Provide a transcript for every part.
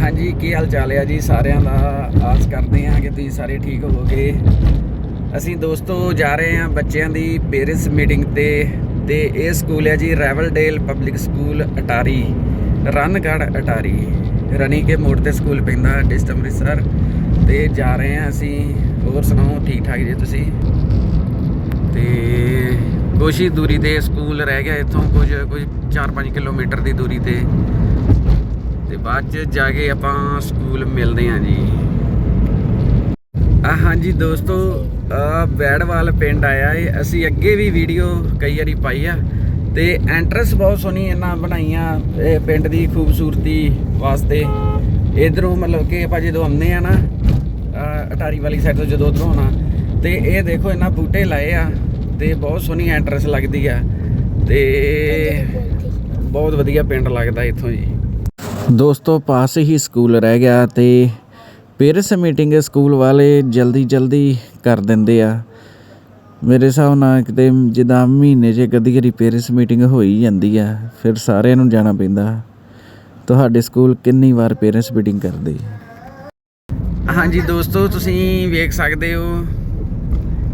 ਹਾਂਜੀ, ਕੀ ਹਾਲ ਚਾਲ ਹੈ ਜੀ ਸਾਰਿਆਂ ਦਾ? ਆਸ ਕਰਦੇ ਹਾਂ ਕਿ ਤੁਸੀਂ ਸਾਰੇ ਠੀਕ ਹੋਵੋਗੇ। ਅਸੀਂ ਦੋਸਤੋ ਜਾ ਰਹੇ ਹਾਂ ਬੱਚਿਆਂ ਦੀ ਪੇਰੈਂਟਸ ਮੀਟਿੰਗ ਤੇ ਤੇ ਇਹ ਸਕੂਲ ਹੈ ਜੀ Riverdale public school Attari Rangarh Attari. Ranike ਮੋੜ ਤੇ ਸਕੂਲ ਪੈਂਦਾ ਡਿਸਟ ਅੰਮ੍ਰਿਤਸਰ। ਤੇ ਜਾ ਰਹੇ ਹਾਂ ਅਸੀਂ, ਹੋਰ ਸੁਣਾਓ ਠੀਕ ਠਾਕ ਜੀ ਤੁਸੀਂ? ਤੇ ਕੁਛ ਹੀ ਦੂਰੀ ਤੇ ਸਕੂਲ ਰਹਿ ਗਿਆ ਇੱਥੋਂ, ਕੁਝ ਕੁਝ 4-5 ਕਿਲੋਮੀਟਰ ਦੀ ਦੂਰੀ ਤੇ। ਤੇ ਬਾਅਦ ਚ ਜਾ ਕੇ ਆਪਾਂ ਸਕੂਲ ਮਿਲਦੇ ਹਾਂ ਜੀ। ਆ ਹਾਂਜੀ ਦੋਸਤੋ ਆ ਬੈੜਵਾਲ ਪਿੰਡ ਆਇਆ ਏ। ਅਸੀਂ ਅੱਗੇ ਵੀ ਵੀਡੀਓ ਕਈ ਵਾਰੀ ਪਾਈ ਆ। ਤੇ ਐਂਟਰੈਂਸ ਬਹੁਤ ਸੋਹਣੀ ਇਹਨਾਂ ਬਣਾਈਆਂ ਇਹ ਪਿੰਡ ਦੀ ਖੂਬਸੂਰਤੀ ਵਾਸਤੇ। ਇਧਰੋਂ ਮਤਲਬ ਕਿ ਆਪਾਂ ਜਦੋਂ ਆਉਂਦੇ ਆ ਨਾ ਅਟਾਰੀ ਵਾਲੀ ਸਾਈਡ ਤੋਂ ਜਦੋਂ ਉਧਰੋਂ ਆਉਣਾ। ਤੇ ਇਹ ਦੇਖੋ ਇਹਨਾਂ ਬੂਟੇ ਲਾਏ ਆ ਤੇ ਬਹੁਤ ਸੋਹਣੀ ਐਂਟਰੈਂਸ ਲੱਗਦੀ ਆ। ਤੇ ਬਹੁਤ ਵਧੀਆ ਪਿੰਡ ਲੱਗਦਾ ਇੱਥੋਂ ਜੀ। ਦੋਸਤੋ, ਪਾਸ ਹੀ ਸਕੂਲ ਰਹਿ ਗਿਆ ਤੇ ਪੇਰੈਂਟਸ ਮੀਟਿੰਗ ਸਕੂਲ ਵਾਲੇ ਜਲਦੀ ਜਲਦੀ ਕਰ ਦਿੰਦੇ ਆ। ਮੇਰੇ ਹਿਸਾਬ ਨਾਲ ਕਿਤੇ ਜਿੱਦਾਂ ਮਹੀਨੇ 'ਚ ਕਦੀ ਕਦੀ ਪੇਰੈਂਟਸ ਮੀਟਿੰਗ ਹੋਈ ਜਾਂਦੀ ਆ, ਫਿਰ ਸਾਰਿਆਂ ਨੂੰ ਜਾਣਾ ਪੈਂਦਾ। ਤੁਹਾਡੇ ਸਕੂਲ ਕਿੰਨੀ ਵਾਰ ਪੇਰੈਂਟਸ ਮੀਟਿੰਗ ਕਰਦੇ? ਹਾਂਜੀ ਦੋਸਤੋ, ਤੁਸੀਂ ਵੇਖ ਸਕਦੇ ਹੋ।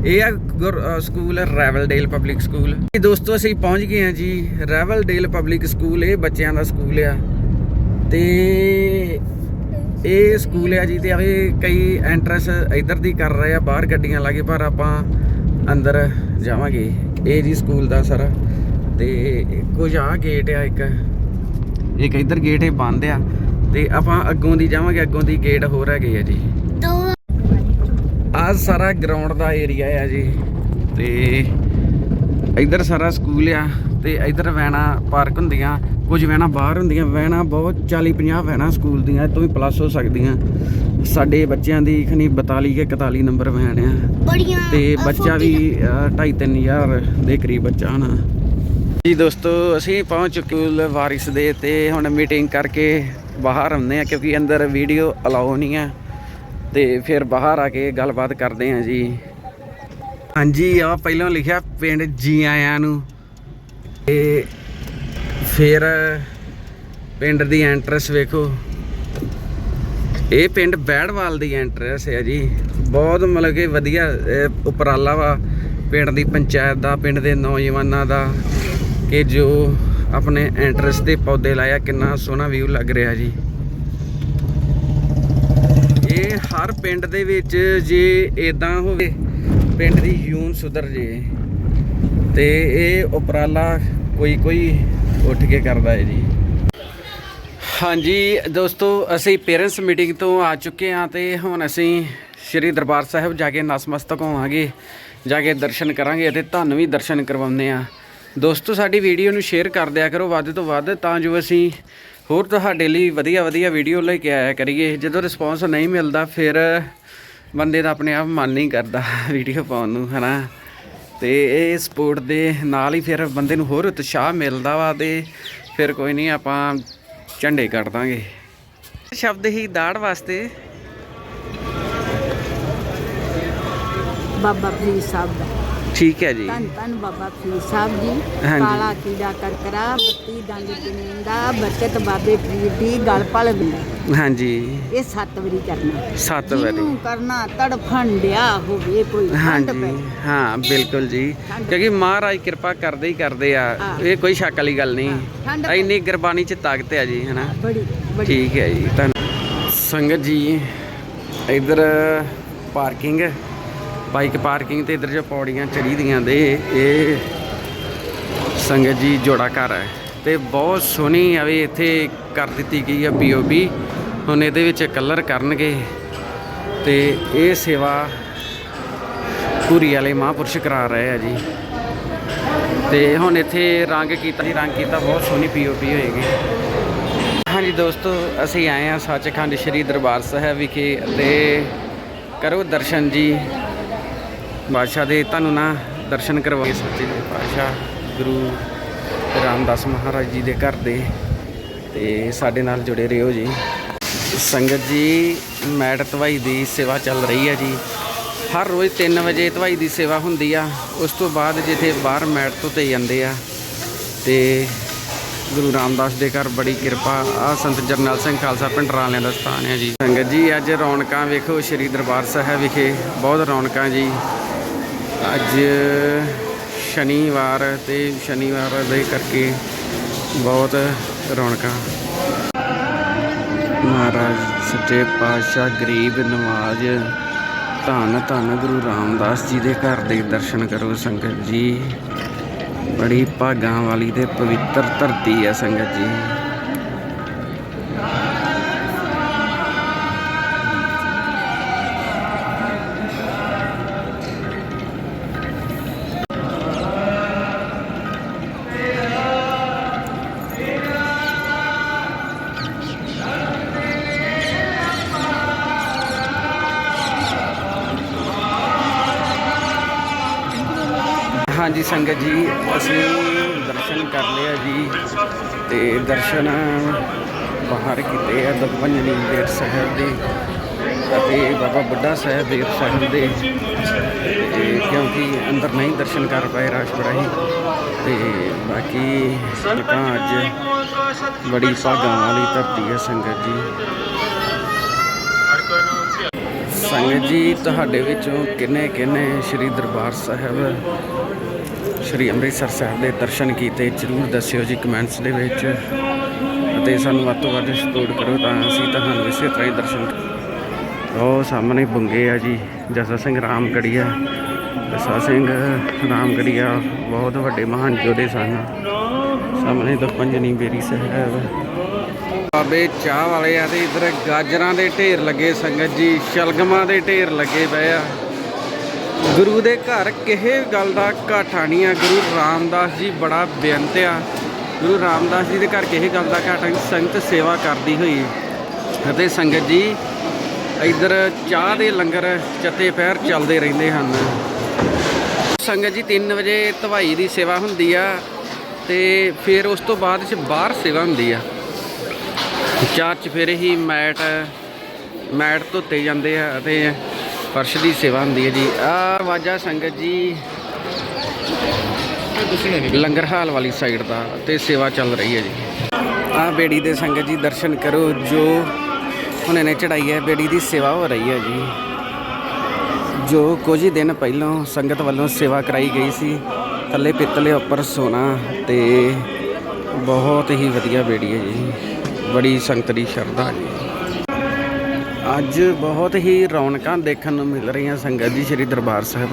ਇਹ ਆ ਗੁਰ- ਸਕੂਲ ਰੈਵਲਡੇਲ ਪਬਲਿਕ ਸਕੂਲ। ਇਹ ਦੋਸਤੋ, ਅਸੀਂ ਪਹੁੰਚ ਗਏ ਹਾਂ ਜੀ। ਰੈਵਲਡੇਲ ਪਬਲਿਕ ਸਕੂਲ, ਇਹ ਬੱਚਿਆਂ ਦਾ ਸਕੂਲ ਆ। ਤੇ ਇਹ ਸਕੂਲ ਆ ਜੀ ਤੇ ਆਵੇ ਕਈ ਐਂਟਰੈਂਸ ਇਧਰ ਦੀ ਕਰ ਰਹੇ ਆ ਬਾਹਰ ਗੱਡੀਆਂ ਲਾਗੇ ਪਰ ਆਪਾਂ ਅੰਦਰ ਜਾਵਾਂਗੇ। ਇਹ ਜੀ ਸਕੂਲ ਦਾ ਸਾਰਾ। ਤੇ ਕੁਝ ਆ ਗੇਟ ਆ ਇੱਕ। ਇੱਕ ਇਧਰ ਗੇਟ ਇਹ ਬੰਦ ਆ। ਤੇ ਆਪਾਂ ਅੱਗੋਂ ਦੀ ਜਾਵਾਂਗੇ ਅੱਗੋਂ ਦੀ ਗੇਟ ਹੋਰ ਹੈਗੇ ਆ ਜੀ। ਆਹ ਸਾਰਾ ਗਰਾਊਂਡ ਦਾ ਏਰੀਆ ਆ ਜੀ। ਤੇ ਇਧਰ ਸਾਰਾ ਸਕੂਲ ਆ। ਤੇ ਇਧਰ ਵੈਣਾ ਪਾਰਕ ਹੁੰਦੀਆਂ। ਕੁਝ ਵੈਣਾ ਬਾਹਰ ਹੁੰਦੀਆਂ ਵੈਣਾ ਬਹੁਤ 40 50 ਵੈਣਾ ਸਕੂਲ ਦੀਆਂ ਇਹ ਤੋਂ ਵੀ ਪਲੱਸ ਹੋ ਸਕਦੀਆਂ। ਸਾਡੇ ਬੱਚਿਆਂ ਦੀ ਖਨੀ 42 ਕੇ 41 ਨੰਬਰ ਵੈਣ ਆ। ਬੜੀਆਂ ਤੇ ਬੱਚਾ ਵੀ 2.5 ਹਜ਼ਾਰ ਦੇ ਕਰੀਬ ਬੱਚਾ ਹਨਾ ਜੀ ਦੋਸਤੋ ਅਸੀਂ ਪਹੁੰਚ ਚੁੱਕੇ ਵਾਰਿਸ ਦੇ ਤੇ ਹੁਣ ਮੀਟਿੰਗ ਕਰਕੇ ਬਾਹਰ ਆਉਂਦੇ ਆ ਕਿਉਂਕਿ ਅੰਦਰ ਵੀਡੀਓ ਅਲਾਉ ਨਹੀਂ ਆ ਤੇ ਫਿਰ ਬਾਹਰ ਆ ਕੇ ਗੱਲਬਾਤ ਕਰਦੇ ਆ ਜੀ। ਹਾਂਜੀ ਆ ਪਹਿਲਾਂ ਲਿਖਿਆ ਪਿੰਡ ਜੀ ਆਇਆਂ ਨੂੰ। ਤੇ ਫਿਰ ਪਿੰਡ ਦੀ ਐਂਟਰੈਂਸ ਵੇਖੋ। ਇਹ ਪਿੰਡ ਬੈੜਵਾਲ ਦੀ ਐਂਟਰੈਂਸ ਹੈ ਜੀ। ਬਹੁਤ ਮਤਲਬ ਕਿ ਵਧੀਆ ਉਪਰਾਲਾ ਵਾ। ਪਿੰਡ ਦੀ ਪੰਚਾਇਤ ਦਾ, ਪਿੰਡ ਦੇ ਨੌਜਵਾਨਾਂ ਦਾ ਕਿ ਜੋ ਆਪਣੇ ਐਂਟਰੈਂਸ ਦੇ ਪੌਦੇ ਲਾਇਆ, ਕਿੰਨਾ ਸੋਹਣਾ ਵਿਊ ਲੱਗ ਰਿਹਾ ਜੀ। ਇਹ ਹਰ ਪਿੰਡ ਦੇ ਵਿੱਚ ਜੇ ਇਦਾਂ ਹੋਵੇ, ਪਿੰਡ ਦੀ ਹਿਊਨ ਸੁਧਰ ਜੇ। ਤੇ ਇਹ ਉਪਰਾਲਾ ਕੋਈ ਕੋਈ ਉੱਠ ਕੇ ਕਰਦਾ ਹੈ ਜੀ। ਹਾਂਜੀ, ਦੋਸਤੋ, ਅਸੀਂ ਪੇਰੈਂਟਸ ਮੀਟਿੰਗ ਤੋਂ ਆ ਚੁੱਕੇ ਹਾਂ ਤੇ ਹੁਣ ਅਸੀਂ ਸ੍ਰੀ ਦਰਬਾਰ ਸਾਹਿਬ ਜਾ ਕੇ ਨਸਮਸਤਕ ਹੋਵਾਂਗੇ, ਜਾ ਕੇ ਦਰਸ਼ਨ ਕਰਾਂਗੇ ਅਤੇ ਤੁਹਾਨੂੰ ਵੀ ਦਰਸ਼ਨ ਕਰਵਾਉਂਦੇ ਆ ਦੋਸਤੋ, ਸਾਡੀ ਵੀਡੀਓ ਨੂੰ ਸ਼ੇਅਰ ਕਰ ਦਿਆ ਕਰੋ ਵੱਧ ਤੋਂ ਵੱਧ, ਤਾਂ ਜੋ ਅਸੀਂ ਹੋਰ ਤੁਹਾਡੇ ਲਈ ਵਧੀਆ ਵਧੀਆ ਵੀਡੀਓ ਲੈ ਕੇ ਆਇਆ ਕਰੀਏ। ਜਦੋਂ ਰਿਸਪੌਂਸ ਨਹੀਂ ਮਿਲਦਾ, ਫਿਰ ਬੰਦੇ ਦਾ ਆਪਣੇ ਆਪ ਮਨ ਨਹੀਂ ਕਰਦਾ ਵੀਡੀਓ ਪਾਉਣ ਨੂੰ, ਹਨਾ? ਤੇ ਇਹ ਸਪੋਰਟ ਦੇ ਨਾਲ ਹੀ ਫਿਰ ਬੰਦੇ ਨੂੰ ਹੋਰ ਉਤਸ਼ਾਹ ਮਿਲਦਾ ਵਾ ਤੇ ਫਿਰ ਕੋਈ ਨਹੀਂ ਆਪਾਂ ਝੰਡੇ ਕੱਢ ਦਾਂਗੇ। ਸ਼ਬਦ ਹੀ ਦਾੜ ਵਾਸਤੇ। ਬਾਬਾ ਫਰੀਦ ਸਾਹਿਬ ਦਾ। ਠੀਕ ਹੈ ਜੀ। ਧੰਨ ਧੰਨ ਬਾਬਾ ਫਰੀਦ ਸਾਹਿਬ ਜੀ। ਹਾਂਜੀ। ਕਾਲਾ ਕੀੜਾ ਕਰਕਰਾ ਬੱਤੀ ਡੰਗ ਕਿਨੇਂਦਾ ਬਰਕਤ ਬਾਬੇ ਫਰੀਦ ਦੀ ਗਲ ਪਲ ਬਿੰਦਾ ਹਾਂਜੀ। ਇਹ ਸੱਤ ਵਾਰੀ ਕਰਨਾ। ਸੱਤ ਵਾਰੀ। ਜਿਹਨੂੰ ਕਰਨਾ ਤੜਫਣ ਡਿਆ ਹੋਵੇ ਕੋਈ ਠੰਡ ਹਾਂਜੀ। ਪੈ ਹਾਂ ਬਿਲਕੁਲ ਜੀ। ਕਿਉਂਕਿ ਮਹਾਰਾਜ ਕਿਰਪਾ ਕਰਦੇ ਹੀ ਕਰਦੇ ਆ। ਹਾਂ। ਇਹ ਕੋਈ ਸ਼ੱਕ ਵਾਲੀ ਗੱਲ ਨਹੀਂ। ਠੰਡ ਪੈ- ਇੰਨੀ ਗੁਰਬਾਣੀ ਚ ਤਾਕਤ ਹੈ ਜੀ ਹਨਾ। ਬੜੀ ਬੜੀ। ਠੀਕ ਹੈ ਜੀ ਧੰਨ ਸੰਗਤ ਜੀ ਇਧਰ ਪਾਰਕਿੰਗ ਬਾਈਕ ਪਾਰਕਿੰਗ ਤੇ ਇਧਰ ਜੋ ਪੌੜੀਆਂ ਚੜੀ ਦੀਆਂ ਦੇ, ਇਹ ਸੰਗਤ ਜੀ ਜੋੜਾ ਘਰ ਹੈ। ਤੇ ਬਹੁਤ ਸੋਹਣੀ ਆਵੇ ਇੱਥੇ ਕਰ ਦਿੱਤੀ ਗਈ ਆ ਪੀਓਪੀ ਹੁਣ ਇਹਦੇ ਵਿੱਚ ਕਲਰ ਕਰਨਗੇ। ਤੇ ਇਹ ਸੇਵਾ ਪੂਰੀ ਵਾਲੇ ਮਹਾਂਪੁਰਸ਼ ਕਰਾ ਰਹੇ ਆ ਜੀ। ਤੇ ਹੁਣ ਇੱਥੇ ਰੰਗ ਕੀਤਾ ਜੀ, ਰੰਗ ਕੀਤਾ ਬਹੁਤ ਸੋਹਣੀ ਪੀਓਪੀ ਹੋਏਗੀ। ਹਾਂਜੀ ਦੋਸਤੋ, ਅਸੀਂ ਆਏ ਹਾਂ ਸੱਚਖੰਡ ਸ੍ਰੀ ਦਰਬਾਰ ਸਾਹਿਬ ਵਿਖੇ ਅਤੇ ਕਰੋ ਦਰਸ਼ਨ ਜੀ। ਬਾਦਸ਼ਾਹ ਦੇ ਤੁਹਾਨੂੰ ਨਾ ਦਰਸ਼ਨ ਕਰਵਾਏ ਸੱਚੇ ਪਾਤਸ਼ਾਹ ਗੁਰੂ ਰਾਮਦਾਸ ਮਹਾਰਾਜ ਜੀ ਦੇ ਘਰ ਦੇ ਤੇ ਸਾਡੇ ਨਾਲ ਜੁੜੇ ਰਹੋ ਜੀ। ਸੰਗਤ ਜੀ, ਮੈਟ ਧਵਾਈ ਦੀ ਸੇਵਾ ਚੱਲ ਰਹੀ ਹੈ ਜੀ। ਹਰ ਰੋਜ਼ 3 ਵਜੇ ਧਵਾਈ ਦੀ ਸੇਵਾ ਹੁੰਦੀ ਆ। ਉਸ ਤੋਂ ਬਾਅਦ ਜਿੱਥੇ ਬਾਹਰ ਮੈਟ ਤੋਂ ਤੇ ਜਾਂਦੇ ਆ। ਤੇ ਗੁਰੂ ਰਾਮਦਾਸ ਦੇ ਘਰ ਬੜੀ ਕਿਰਪਾ। ਆ ਸੰਤ ਜਰਨੈਲ ਸਿੰਘ ਖਾਲਸਾ ਪਿੰਡ ਰਾਲਿਆਂ ਦਾ ਸਥਾਨ ਹੈ ਜੀ। ਸੰਗਤ ਜੀ, ਅੱਜ ਰੌਣਕਾਂ ਵੇਖੋ, ਸ੍ਰੀ ਦਰਬਾਰ ਸਾਹਿਬ ਵਿਖੇ। ਬਹੁਤ ਰੌਣਕਾਂ ਜੀ। ਅੱਜ ਸ਼ਨੀਵਾਰ ਤੇ ਸ਼ਨੀਵਾਰ ਦੇ ਕਰਕੇ ਬਹੁਤ ਰੌਣਕਾਂ। ਮਹਾਰਾਜ ਸੱਚੇ ਪਾਤਸ਼ਾਹ ਗਰੀਬ, ਨਵਾਜ, ਧੰਨ ਧੰਨ ਗੁਰੂ ਰਾਮਦਾਸ ਜੀ ਦੇ ਘਰ ਦੇ ਦਰਸ਼ਨ ਕਰੋ ਸੰਗਤ ਜੀ। ਬੜੀ ਭਾਗਾਂ ਵਾਲੀ ਤੇ ਪਵਿੱਤਰ ਧਰਤੀ ਹੈ ਸੰਗਤ ਜੀ। ਹਾਂਜੀ, ਸੰਗਤ ਜੀ, ਅਸੀਂ ਦਰਸ਼ਨ ਕਰ ਲਿਆ ਜੀ ਤੇ ਦਰਸ਼ਨ ਬਾਹਰ ਕੀਤੇ ਆ ਦਬਵੰਜਨੀ ਦੇਰ ਸਾਹਿਬ ਦੇ ਅਤੇ ਬਾਬਾ ਬੁੱਢਾ ਸਾਹਿਬ ਦੇਵ ਸਾਹਿਬ ਦੇ। ਤੇ ਕਿਉਂਕਿ ਅੰਦਰ ਨਹੀਂ ਦਰਸ਼ਨ ਕਰ ਪਾਏ ਰਸ਼ ਬੜਾ ਹੀ ਤੇ ਬਾਕੀ ਤਾਂ ਅੱਜ ਬੜੀ ਭਾਗਾਂ ਵਾਲੀ ਧਰਤੀ ਹੈ ਸੰਗਤ ਜੀ। ਸੰਗਤ ਜੀ, ਤੁਹਾਡੇ ਵਿੱਚੋਂ ਕਿੰਨੇ ਕਿੰਨੇ ਸ੍ਰੀ ਦਰਬਾਰ ਸਾਹਿਬ ਸ੍ਰੀ ਅੰਮ੍ਰਿਤਸਰ ਸਾਹਿਬ ਦੇ ਦਰਸ਼ਨ ਕੀਤੇ, ਜਰੂਰ ਦੱਸਿਓ ਜੀ ਕਮੈਂਟਸ ਦੇ ਵਿੱਚ। ਅਤੇ ਸਾਨੂੰ ਵੱਧ ਤੋਂ ਵੱਧ ਸਪੋਰਟ ਕਰੋ ਤਾਂ ਅਸੀਂ ਤੁਹਾਨੂੰ ਇਸੇ ਤਰ੍ਹਾਂ ਹੀ ਦਰਸ਼ਨ ਉਹ ਸਾਹਮਣੇ ਬੁੰਗੇ ਆ ਜੀ, ਜਸਾ ਸਿੰਘ ਰਾਮਗੜੀਆ। ਜਸਾ ਸਿੰਘ ਰਾਮਗੜੀਆ, ਬਹੁਤ ਵੱਡੇ ਮਹਾਨ ਯੋਧੇ ਸਨ। ਸਾਹਮਣੇ ਤਾਂ ਪੰਜਨੀ ਬੇਰੀ ਸਾਹਿਬ। ਬਾਬੇ ਚਾਹ ਵਾਲੇ ਆ ਤੇ ਇਧਰ ਗਾਜਰਾਂ ਦੇ ਢੇਰ ਲੱਗੇ ਸੰਗਤ ਜੀ, ਸ਼ਲਗਮਾਂ ਦੇ ਢੇਰ ਲੱਗੇ ਪਏ ਆ। ਗੁਰੂ ਦੇ ਘਰ ਕਿਸੇ ਗੱਲ ਦਾ ਘਾਟਾ ਨਹੀਂ ਆ। ਗੁਰੂ ਰਾਮਦਾਸ ਜੀ ਬੜਾ ਬੇਅੰਤ ਆ। ਗੁਰੂ ਰਾਮਦਾਸ ਜੀ ਦੇ ਘਰ ਕਿਸੇ ਗੱਲ ਦਾ ਘਾਟਾ ਨਹੀਂ, ਸੰਗਤ ਸੇਵਾ ਕਰਦੀ ਹੋਈ। ਅਤੇ ਸੰਗਤ ਜੀ, ਇੱਧਰ ਚਾਹ ਦੇ ਲੰਗਰ ਚੱਤੇ ਪੈਰ ਚੱਲਦੇ ਰਹਿੰਦੇ ਹਨ। ਸੰਗਤ ਜੀ 3 ਵਜੇ ਧਵਾਈ ਦੀ ਸੇਵਾ ਹੁੰਦੀ ਆ ਤੇ ਫਿਰ ਉਸ ਤੋਂ ਬਾਅਦ ਚ ਬਾਹਰ ਸੇਵਾ ਹੁੰਦੀ ਆ। ਚਾਰ ਚਫੇਰੇ ਹੀ ਮੈਟ ਮੈਟ ਧੋਤੇ ਜਾਂਦੇ ਆ ਅਤੇ ਫਰਸ਼ ਦੀ ਸੇਵਾ ਹੁੰਦੀ ਹੈ ਜੀ। ਆ ਵਾਜਾ ਸੰਗਤ ਜੀ। ਲੰਗਰ ਹਾਲ ਵਾਲੀ ਸਾਈਡ ਦਾ ਤੇ ਸੇਵਾ ਚੱਲ ਰਹੀ ਹੈ ਜੀ। ਆ ਬੇੜੀ ਦੇ ਸੰਗਤ ਜੀ, ਦਰਸ਼ਨ ਕਰੋ ਜੋ ਹੁਣੇ ਨੇ ਚੜਾਈ ਹੈ, ਬੇੜੀ ਦੀ ਸੇਵਾ ਹੋ ਰਹੀ ਹੈ ਜੀ। ਜੋ ਕੁਝ ਹੀ ਦਿਨ ਪਹਿਲਾਂ ਸੰਗਤ ਵੱਲੋਂ ਸੇਵਾ ਕਰਾਈ ਗਈ ਸੀ, ਥੱਲੇ ਪਿੱਤਲੇ ਉੱਪਰ ਸੋਨਾ ਤੇ ਬਹੁਤ ਹੀ ਵਧੀਆ ਬੇੜੀ ਹੈ ਜੀ। ਬੜੀ ਸੰਗਤ ਦੀ ਸ਼ਰਧਾ ਜੀ। ਅੱਜ ਬਹੁਤ ਹੀ ਰੌਣਕਾਂ ਦੇਖਣ ਨੂੰ ਮਿਲ ਰਹੀਆਂ ਸੰਗਤ ਜੀ, ਸ੍ਰੀ ਦਰਬਾਰ ਸਾਹਿਬ।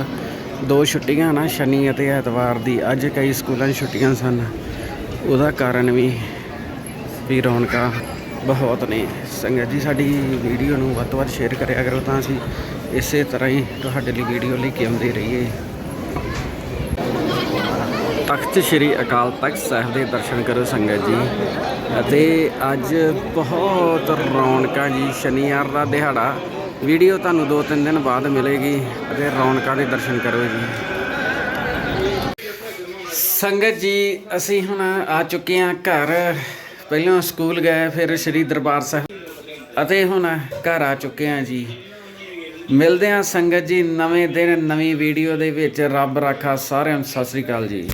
ਦੋ ਛੁੱਟੀਆਂ ਨਾ ਸ਼ਨੀ ਅਤੇ ਐਤਵਾਰ ਦੀ, ਅੱਜ ਕਈ ਸਕੂਲਾਂ 'ਚ ਛੁੱਟੀਆਂ ਸਨ। ਉਹਦਾ ਕਾਰਨ ਵੀ ਵੀ ਰੌਣਕਾਂ ਬਹੁਤ ਨੇ। ਸੰਗਤ ਜੀ, ਸਾਡੀ ਵੀਡੀਓ ਨੂੰ ਵੱਧ ਤੋਂ ਵੱਧ ਸ਼ੇਅਰ ਕਰਿਆ ਕਰੋ ਤਾਂ ਅਸੀਂ ਇਸੇ ਤਰ੍ਹਾਂ ਹੀ ਤੁਹਾਡੇ ਲਈ ਵੀਡੀਓ ਲੈ ਕੇ ਆਉਂਦੇ ਰਹੀਏ। ਤਖਤ ਸ੍ਰੀ ਅਕਾਲ ਤਖਤ ਸਾਹਿਬ ਦੇ ਦਰਸ਼ਨ ਕਰੋ ਸੰਗਤ ਜੀ। ਅਤੇ ਅੱਜ ਬਹੁਤ ਰੌਣਕਾਂ ਜੀ, ਸ਼ਨੀਵਾਰ ਦਾ ਦਿਹਾੜਾ। ਵੀਡੀਓ ਤੁਹਾਨੂੰ 2-3 ਦਿਨ ਬਾਅਦ ਮਿਲੇਗੀ ਅਤੇ ਰੌਣਕਾਂ ਦੇ ਦਰਸ਼ਨ ਕਰੋ ਜੀ। ਸੰਗਤ ਜੀ, ਅਸੀਂ ਹੁਣ ਆ ਚੁੱਕੇ ਹਾਂ ਘਰ। ਪਹਿਲਾਂ ਸਕੂਲ ਗਏ, ਫਿਰ ਸ੍ਰੀ ਦਰਬਾਰ ਸਾਹਿਬ। ਅਤੇ ਹੁਣ ਘਰ ਆ ਚੁੱਕੇ ਹਾਂ ਜੀ। ਮਿਲਦੇ ਹਾਂ ਸੰਗਤ ਜੀ ਨਵੇਂ ਦਿਨ, ਨਵੀਂ ਵੀਡੀਓ ਦੇ ਵਿੱਚ। ਰੱਬ ਰਾਖਾ ਸਾਰਿਆਂ ਨੂੰ, ਸਤਿ ਸ੍ਰੀ ਅਕਾਲ ਜੀ।